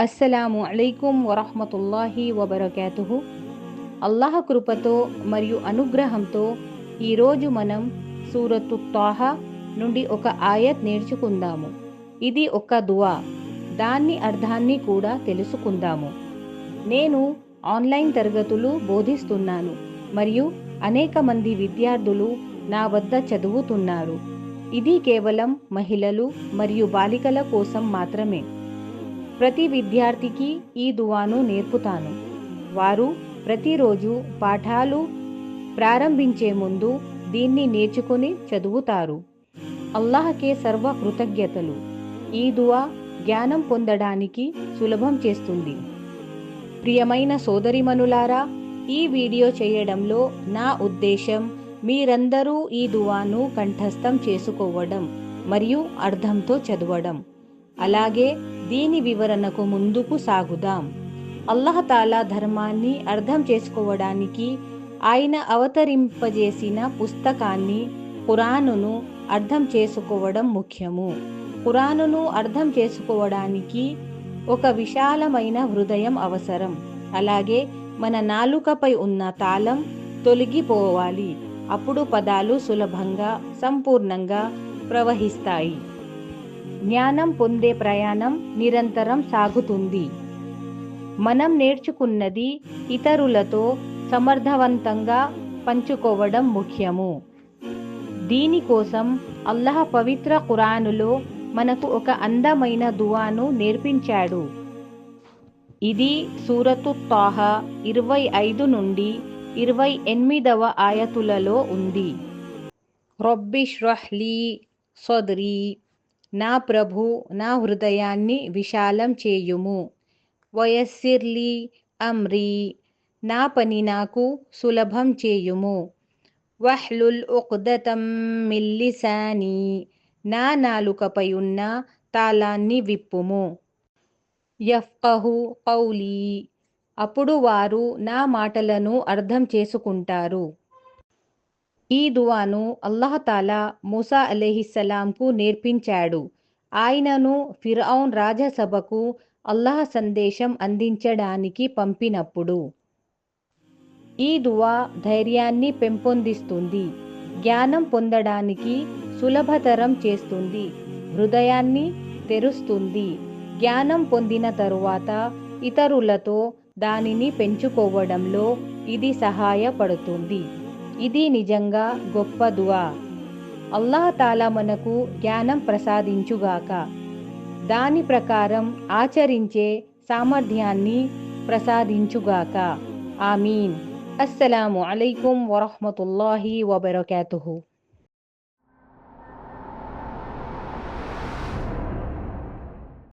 అస్సలాము అలైకుం వరహమతుల్లాహి వబర్కాతుహు. అల్లాహ్ కృపతో మరియు అనుగ్రహంతో ఈరోజు మనం సూరతు తాహ నుండి ఒక ఆయత్ నేర్చుకుందాము. ఇది ఒక దువా. దాన్ని అర్థాన్ని కూడా తెలుసుకుందాము. నేను ఆన్లైన్ తరగతులు బోధిస్తున్నాను మరియు అనేక మంది విద్యార్థులు నా వద్ద చదువుతున్నారు. ఇది కేవలం మహిళలు మరియు బాలికల కోసం మాత్రమే. ప్రతి విద్యార్థికి ఈ దువాను నేర్పుతాను. వారు ప్రతిరోజు పాఠాలు ప్రారంభించే ముందు దీన్ని నేర్చుకుని చదువుతారు. అల్లాహకే సర్వ కృతజ్ఞతలు ఈ దువా జ్ఞానం పొందడానికి సులభం చేస్తుంది. ప్రియమైన సోదరిమనులారా ఈ వీడియో చేయడంలో నా ఉద్దేశం మీరందరూ ఈ దువాను కంఠస్థం చేసుకోవడం మరియు అర్థంతో చదవడం. అలాగే దీని వివరణకు ముందుకు సాగుదాం. అల్లహతాలా ధర్మాన్ని అర్థం చేసుకోవడానికి ఆయన అవతరింపజేసిన పుస్తకాన్ని ఖురానును అర్థం చేసుకోవడం ముఖ్యము. ఖురానును అర్థం చేసుకోవడానికి ఒక విశాలమైన హృదయం అవసరం. అలాగే మన నాలుకపై ఉన్న తాళం తొలగిపోవాలి. అప్పుడు పదాలు సులభంగా సంపూర్ణంగా ప్రవహిస్తాయి. జ్ఞానం పొందే ప్రయాణం నిరంతరం సాగుతుంది. మనం నేర్చుకున్నది ఇతరులతో సమర్థవంతంగా పంచుకోవడం ముఖ్యము. దీనికోసం అల్లాహ్ పవిత్ర ఖురానులో మనకు ఒక అందమైన దువాను నేర్పించాడు. ఇది సూరతు తాహ ఇరవై ఐదు నుండి ఇరవై ఎనిమిదవ ఆయతులలో ఉంది. రొబ్బిష్రహ్లీ సొదరి. నా ప్రభు నా హృదయాన్ని విశాలం చేయుము. వయస్సిర్లీ అమ్రీ నా పని నాకు సులభం చేయుము. వహ్లుల్ ఉక్దతం మిల్లిసాని నా నాలుకపై ఉన్న తాళాన్ని విప్పుము. యఫ్కహు కౌలీ అప్పుడు వారు నా మాటలను అర్థం చేసుకుంటారు. ఈ దువాను అల్లహతాలా మూసా అలీహిస్సలాంకు నేర్పించాడు. ఆయనను ఫిరౌన్ రాజసభకు అల్లాహ్ సందేశం అందించడానికి పంపినప్పుడు. ఈ దువా ధైర్యాన్ని పెంపొందిస్తుంది. జ్ఞానం పొందడానికి సులభతరం చేస్తుంది. హృదయాన్ని తెరుస్తుంది. జ్ఞానం పొందిన తరువాత ఇతరులతో దానిని పెంచుకోవడంలో ఇది సహాయపడుతుంది. ఇది నిజంగా గొప్ప దువా. అల్లాహ్ తాలా మనకు జ్ఞానం ప్రసాదించుగాక. దాని ప్రకారం ఆచరించే సామర్థ్యాన్ని ప్రసాదించుగాక. ఆమీన్. అస్సలాము అలైకుం వరహమతుల్లాహి వబర్కూ